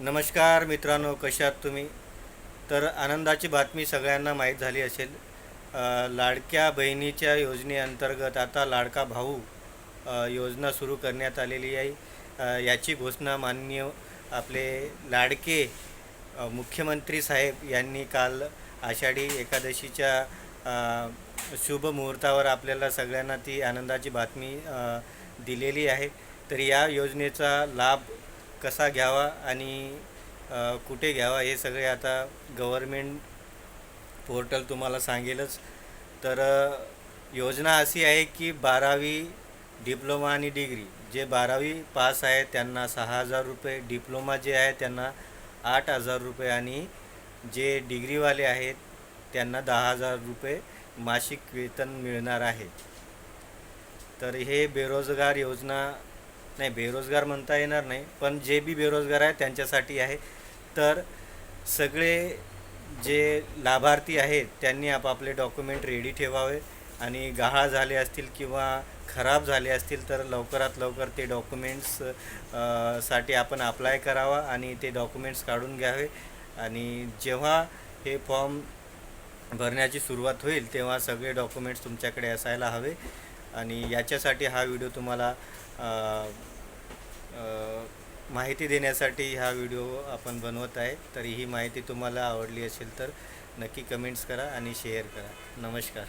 नमस्कार मित्रांनो कशात तुम्ही? तर आनंदाची बातमी सगळ्यांना माहीत झाली असेल. लाडक्या बहिणीच्या योजनेअंतर्गत आता लाडका भाऊ योजना सुरू करण्यात आलेली आहे. याची घोषणा माननीय आपले लाडके मुख्यमंत्री साहेब यांनी काल आषाढी एकादशीच्या शुभ मुहूर्तावर आपल्याला सगळ्यांना ती आनंदाची बातमी दिलेली आहे. तर या योजनेचा लाभ कसा घ्यावा आणि कुठे घ्यावा हे सगळे आता गव्हर्मेंट पोर्टल तुम्हाला सांगेलच. तर योजना अशी आहे की बारावी डिप्लोमा आणि डिग्री जे बारावी पास आहे त्यांना सहा हजार रुपये डिप्लोमा जे आहे त्यांना आठ हजार रुपये आणि जे डिग्रीवाले आहेत त्यांना दहा हजार रुपये मासिक वेतन मिळणार आहे. तर हे बेरोजगार योजना नाही बेरोजगार म्हणता येणार नाही पण जे बी बेरोजगार आहे त्यांच्यासाठी आहे. तर सगळे जे लाभार्थी आहेत त्यांनी आपापले डॉक्युमेंट रेडी ठेवावे आणि गहाळ झाले असतील किंवा खराब झाले असतील तर लवकरात लवकर ते डॉक्युमेंट्ससाठी आपण अप्लाय करावा आणि ते डॉक्युमेंट्स काढून घ्यावे. आणि जेव्हा हे फॉर्म भरण्याची सुरुवात होईल तेव्हा सगळे डॉक्युमेंट्स तुमच्याकडे असायला हवे. आणि याच्यासाठी हा व्हिडिओ तुम्हाला माहिती देण्यासाठी हा व्हिडिओ आपण बनवत आहे. तरी ही माहिती तुम्हाला आवडली असेल तर नक्की कमेंट्स करा आणि शेअर करा. नमस्कार.